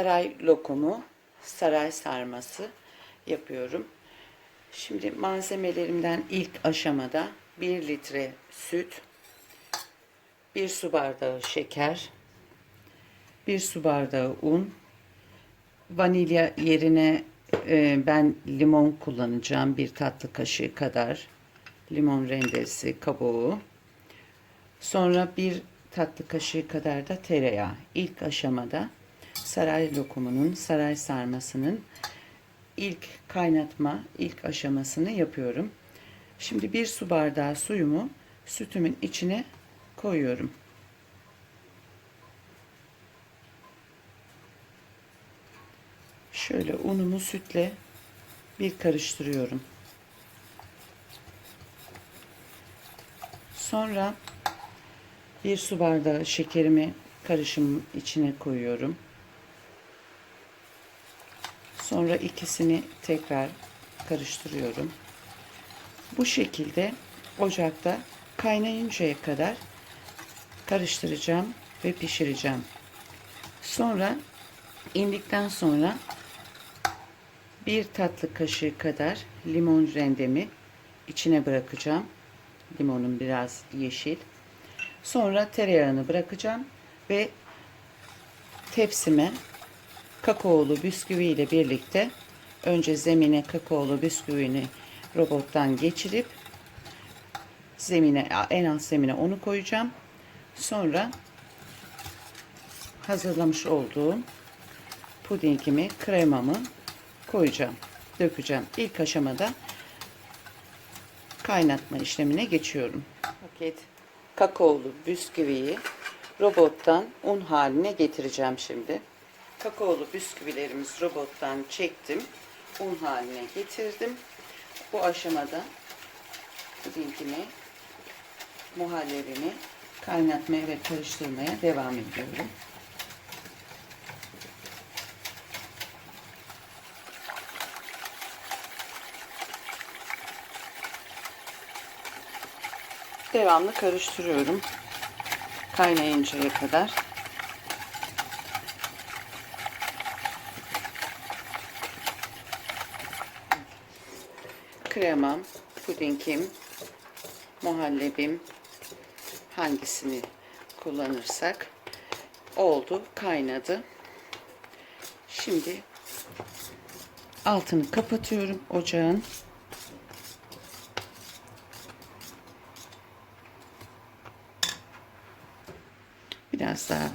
saray lokumu, saray sarması yapıyorum. Şimdi malzemelerimden ilk aşamada 1 litre süt, 1 su bardağı şeker, 1 su bardağı un, vanilya yerine e, ben limon kullanacağım. Bir tatlı kaşığı kadar limon rendesi, kabuğu. Sonra bir tatlı kaşığı kadar da tereyağı. İlk aşamada saray lokumunun, saray sarmasının ilk kaynatma, ilk aşamasını yapıyorum. Şimdi bir su bardağı suyumu sütümün içine koyuyorum. Şöyle unumu sütle bir karıştırıyorum. Sonra bir su bardağı şekerimi karışım içine koyuyorum. Sonra ikisini tekrar karıştırıyorum. Bu şekilde ocakta kaynayıncaya kadar karıştıracağım ve pişireceğim. Sonra indikten sonra bir tatlı kaşığı kadar limon rendemi içine bırakacağım. Limonun biraz yeşil. Sonra tereyağını bırakacağım ve tepsime kakaolu bisküvi ile birlikte önce zemine kakaolu bisküvini robottan geçirip zemine en alt zemine onu koyacağım. Sonra hazırlamış olduğum pudingimi, kremamı koyacağım, dökeceğim. İlk aşamada kaynatma işlemine geçiyorum. Paket kakaolu bisküviyi robottan un haline getireceğim şimdi. Kakaolu bisküvilerimiz robottan çektim. Un haline getirdim. Bu aşamada pudingimi, muhallebimi kaynatmaya ve karıştırmaya devam ediyorum. Devamlı karıştırıyorum. Kaynayıncaya kadar. Kremam, pudingim, muhallebim hangisini kullanırsak oldu, kaynadı. Şimdi altını kapatıyorum ocağın. Biraz daha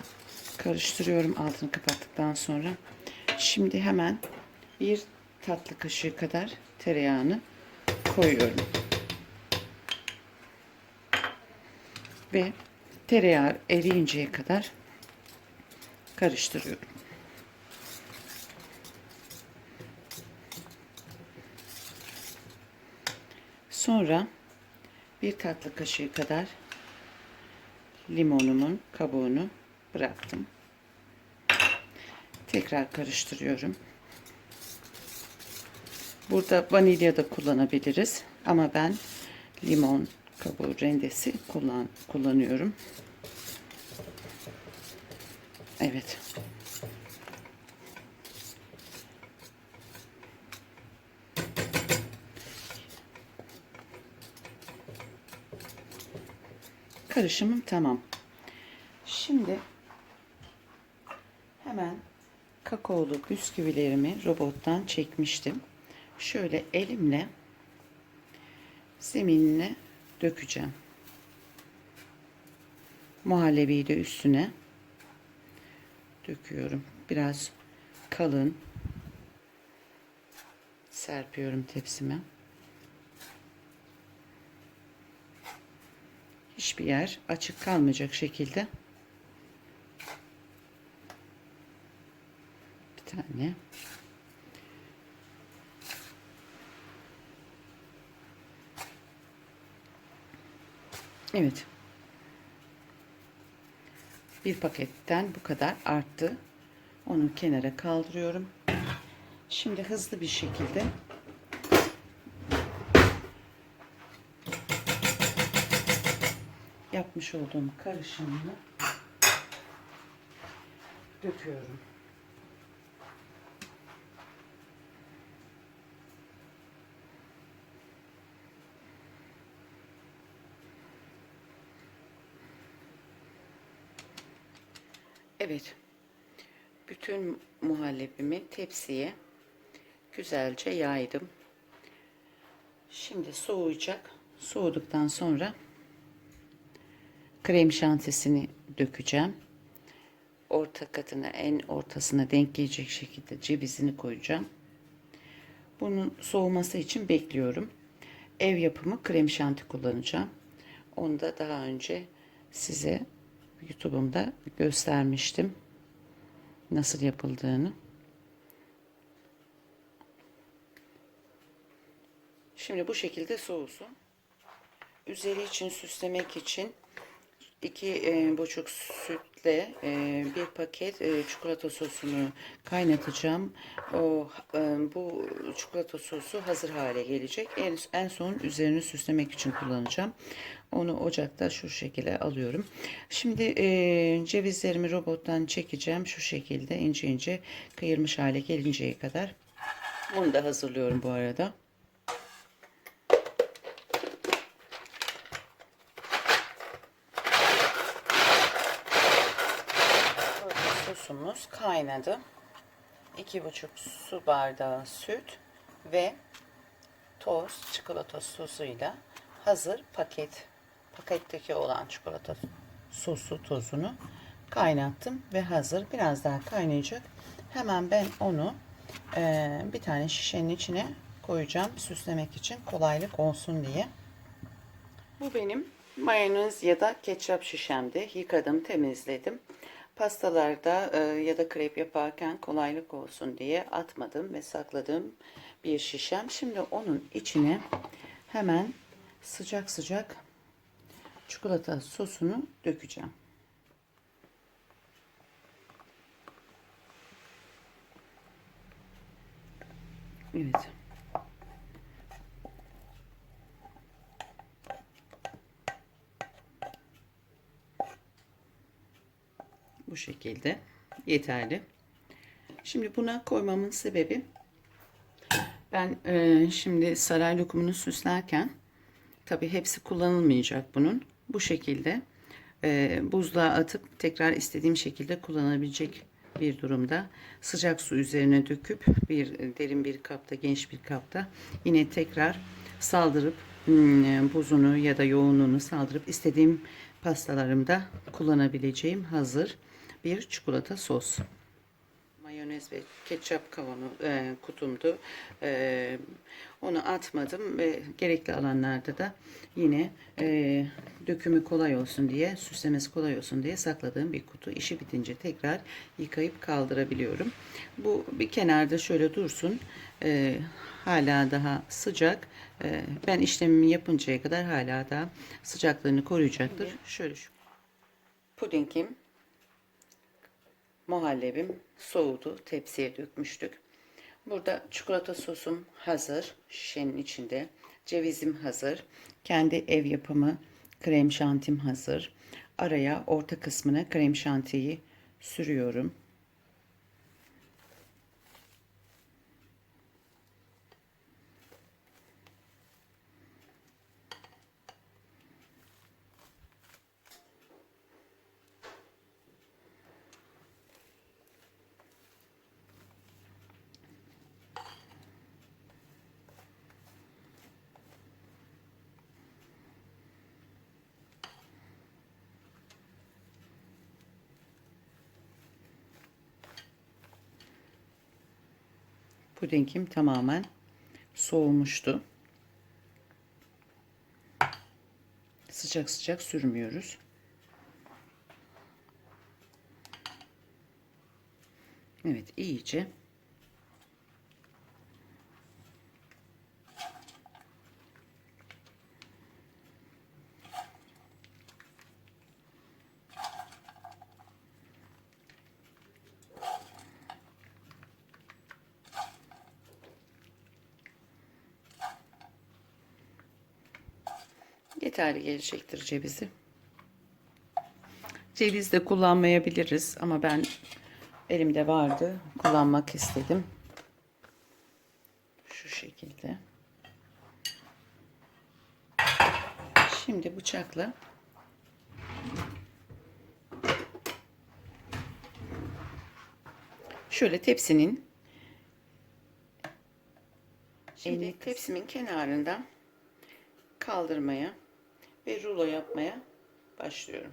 karıştırıyorum altını kapattıktan sonra. Şimdi hemen bir tatlı kaşığı kadar tereyağını koyuyorum. Ve tereyağı eriyinceye kadar karıştırıyorum. Sonra bir tatlı kaşığı kadar limonumun kabuğunu bıraktım. Tekrar karıştırıyorum. Burada vanilya da kullanabiliriz ama ben limon kabuğu rendesi kullan kullanıyorum. Evet. Karışımım tamam. Şimdi hemen kakaolu bisküvilerimi robottan çekmiştim. Şöyle elimle zeminine dökeceğim. Muhallebiyi de üstüne döküyorum. Biraz kalın serpiyorum tepsime. Hiçbir yer açık kalmayacak şekilde bir tane Evet. Bir paketten bu kadar arttı. Onu kenara kaldırıyorum. Şimdi hızlı bir şekilde yapmış olduğum karışımını döküyorum. Evet. Bütün muhallebimi tepsiye güzelce yaydım. Şimdi soğuyacak. Soğuduktan sonra krem şantisini dökeceğim. Orta katına en ortasına denk gelecek şekilde cevizini koyacağım. Bunun soğuması için bekliyorum. Ev yapımı krem şanti kullanacağım. Onu da daha önce size YouTube'umda göstermiştim. Nasıl yapıldığını. Şimdi bu şekilde soğusun. Üzeri için süslemek için iki e, buçuk sütle e, bir paket e, çikolata sosunu kaynatacağım. O e, bu çikolata sosu hazır hale gelecek. En, en son üzerini süslemek için kullanacağım. Onu ocakta şu şekilde alıyorum. Şimdi e, cevizlerimi robottan çekeceğim. Şu şekilde ince ince kıyırmış hale gelinceye kadar. Bunu da hazırlıyorum bu arada. Burada sosumuz kaynadı. 2,5 su bardağı süt ve toz çikolata sosuyla hazır paket paketteki olan çikolata sosu tozunu kaynattım ve hazır biraz daha kaynayacak. Hemen ben onu e, bir tane şişenin içine koyacağım süslemek için kolaylık olsun diye. Bu benim mayonez ya da ketçap şişemdi. Yıkadım, temizledim. Pastalarda e, ya da krep yaparken kolaylık olsun diye atmadım ve sakladım bir şişem. Şimdi onun içine hemen sıcak sıcak çikolata sosunu dökeceğim. Evet. Bu şekilde yeterli. Şimdi buna koymamın sebebi ben e, şimdi saray lokumunu süslerken tabi hepsi kullanılmayacak bunun. Bu şekilde e, buzluğa atıp tekrar istediğim şekilde kullanabilecek bir durumda sıcak su üzerine döküp bir derin bir kapta geniş bir kapta yine tekrar saldırıp hmm, buzunu ya da yoğunluğunu saldırıp istediğim pastalarımda kullanabileceğim hazır bir çikolata sos. Mayonez ve ketçap kavanoz e, kutumdu. E, onu atmadım ve gerekli alanlarda da yine e, dökümü kolay olsun diye, süslemesi kolay olsun diye sakladığım bir kutu. İşi bitince tekrar yıkayıp kaldırabiliyorum. Bu bir kenarda şöyle dursun. E, hala daha sıcak. E, ben işlemimi yapıncaya kadar hala daha sıcaklığını koruyacaktır. Şöyle şu. Pudingim muhallebim soğudu. Tepsiye dökmüştük. Burada çikolata sosum hazır. Şişenin içinde. Cevizim hazır. Kendi ev yapımı krem şantim hazır. Araya orta kısmına krem şantiyi sürüyorum. Pudingim tamamen soğumuştu. Sıcak sıcak sürmüyoruz. Evet iyice yeterli gelecektir cevizi. Ceviz de kullanmayabiliriz ama ben elimde vardı. Kullanmak istedim. Şu şekilde. Şimdi bıçakla Şöyle tepsinin Şimdi tepsimin kenarından kaldırmaya ve rulo yapmaya başlıyorum.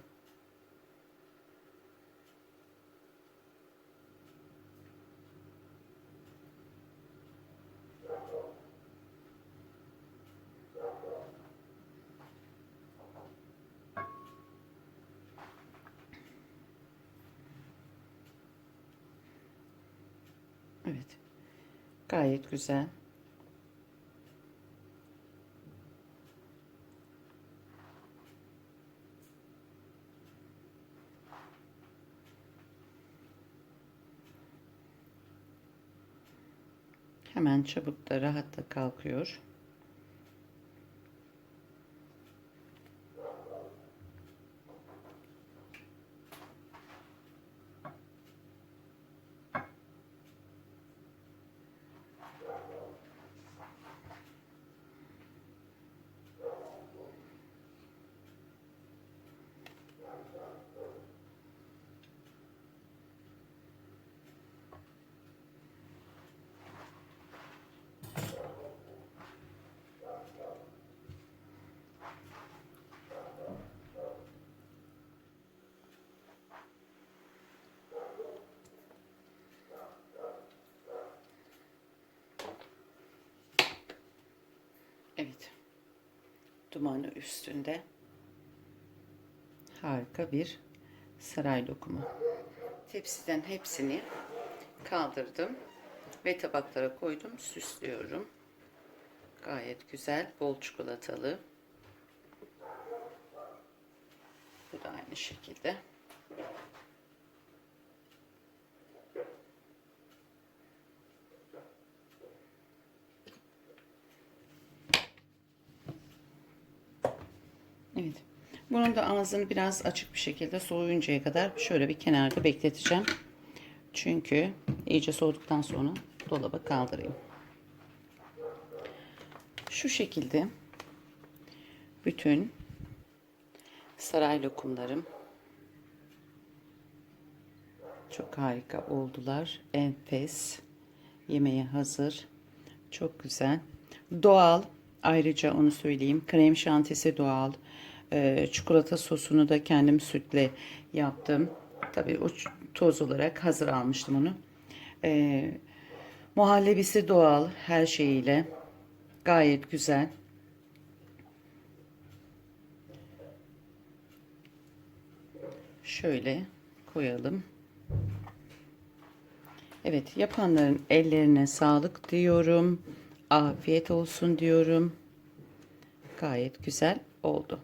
Evet. Gayet güzel. Hemen çabuk da rahat da kalkıyor. Evet. Dumanı üstünde. Harika bir saray lokumu. Tepsiden hepsini kaldırdım ve tabaklara koydum. Süslüyorum. Gayet güzel. Bol çikolatalı. Bu da aynı şekilde. Evet. Bunun da ağzını biraz açık bir şekilde soğuyuncaya kadar şöyle bir kenarda bekleteceğim. Çünkü iyice soğuduktan sonra dolaba kaldırayım. Şu şekilde bütün saray lokumlarım çok harika oldular. Enfes. Yemeğe hazır. Çok güzel. Doğal. Ayrıca onu söyleyeyim. Krem şantisi doğal. Ee, çikolata sosunu da kendim sütle yaptım. Tabii o toz olarak hazır almıştım onu. Ee, muhallebisi doğal her şeyiyle. Gayet güzel. Şöyle koyalım. Evet yapanların ellerine sağlık diyorum. Afiyet olsun diyorum. Gayet güzel oldu.